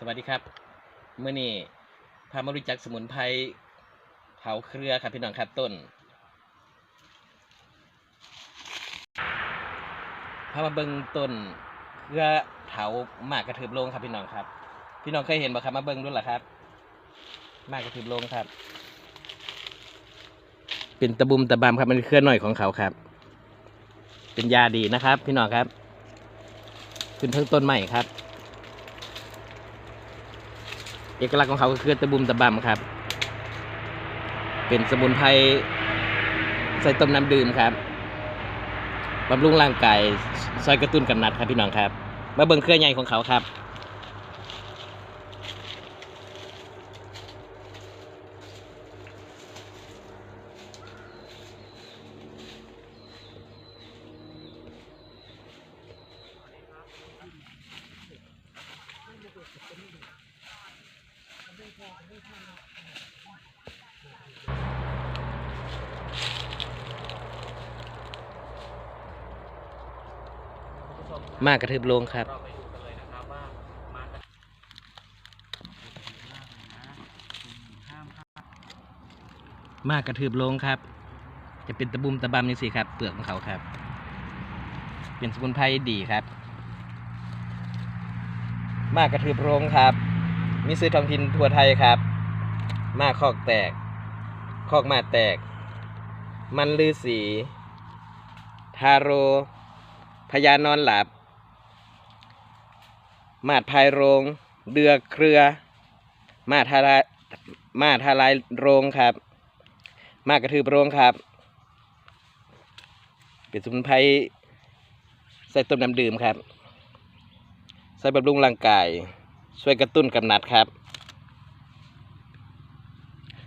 สวัสดีครับเมื่อนี้พามารู้จักสมุนไพรเผาเครือครับพี่น้องครับต้นพามาเบิ่งต้นเครือเถามากกระถืบลงครับพี่น้องครับ พี่น้องเคยเห็นบ่ครับมาเบิ่งดูหรอครับมากกระถืบลงครับ เป็นตะบุมตะบามครับมันเครือหน่อยของเขาครับ เป็นยาดีนะครับ พี่น้องครับ ขึ้นเพิ่งต้นใหม่ครับ เอกลักษณ์ของเขาก็คือตะบุมตะบำครับ เป็นสมุนไพรใส่ต้มน้ำดื่มครับบำรุงร่างกายซอยกระตุ้นกำนัดครับพี่น้องครับ มาเบิ่งเครือใหญ่ของเขาครับ มากกระทืบลงครับ มากกระทืบลงครับ จะเป็นตะบุมตะบำนี่สิครับ เปลือกของเขาครับ เป็นสมุนไพรดีครับ มากกระทืบลงครับ มีซื้อท้องถิ่นทั่วไทยครับ มากคอกแตก คอกมาแตก มันลือสี ทาโรพญานอนหลับ มาดพายโรง เดือเครือ มาดทาลายมาดทาลายโรงครับ มากระทืบโรงครับ เป็นสมุนไพรใส่ต้มน้ำดื่มครับ ใส่บำรุงร่างกาย ช่วยกระตุ้นกำนัดครับ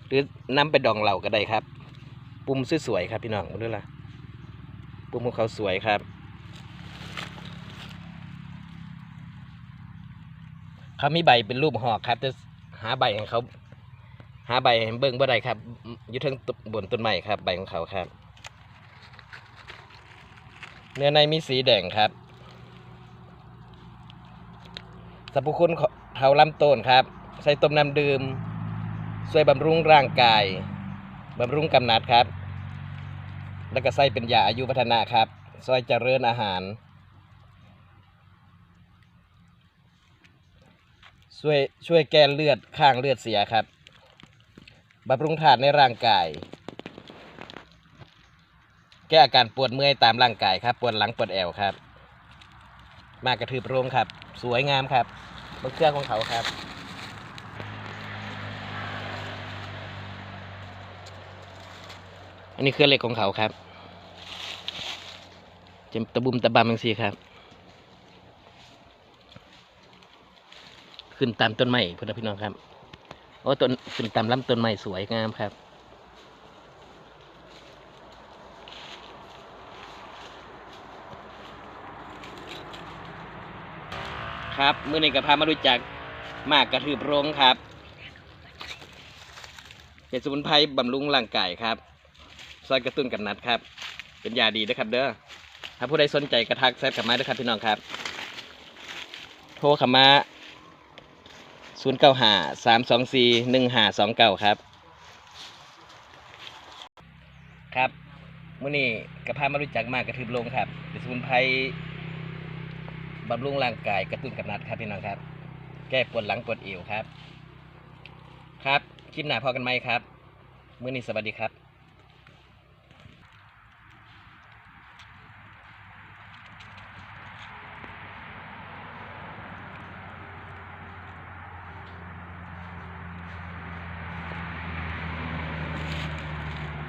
หรือนำไปดองเหล่าก็ได้ครับ ปุ่มสวยๆครับพี่น้องมาด้ละปุ่มของเขาสวยครับ เขามีใบเป็นรูปหอกครับจะหาใบของเขา หาใบให้เบิ่งบ่ได้ครับอยู่เทั้งบนต้นไม้ครับ ใบของเขาครับ เนื้อในมีสีแดงครับสรรพคุณเทาลำต้นครับใส่ต้มน้ำดื่มช่วยบำรุงร่างกายบำรุงกำนัดครับ แล้วก็ใส่เป็นยาอายุพัฒนะครับซอยเจริญอาหาร ช่วยช่วยแก้เลือดข้างเลือดเสียครับบำรุงธาตุในร่างกาย แก้อาการปวดเมื่อยตามร่างกายครับ ปวดหลังปวดแอวครับ มากกระทืบโรงครับ สวยงามครับบนเครื่องของเขาครับอันนี้เครื่องเหล็กของเขาครับจะตะบุมตะบำมังสีครับ ขึ้นตามต้นไม้พุทธพี่น้องครับโอ้ต้นขึ้นตามลำต้นไม้สวยงามครับครับมื่อนี้ก็พามารู้จักหมากกระทืบโรงครับเป็นสมุนไพรบำรุงร่างกายครับซอยกระตุ้นกันนัดครับ เป็นยาดีนะครับ เด้อถ้าผู้ใดสนใจกระทักแซดกับมาด้อครับพี่น้องครับ โทรข้ามา ศูนย์เก้าห้าสามสองสี่หนึ่งห้าสองเก้าครับ ครับมื่อนี้กระพามารู้จักมากกระทืบลงครับเป็นสมุนไพรบำรุงร่างกายกระตุ้นกำนัดครับพี่น้องครับ แก้ปวดหลังปวดเอวครับ ครับคลิปหน้าพอกันไหมครับ มื่อนี้สวัสดีครับ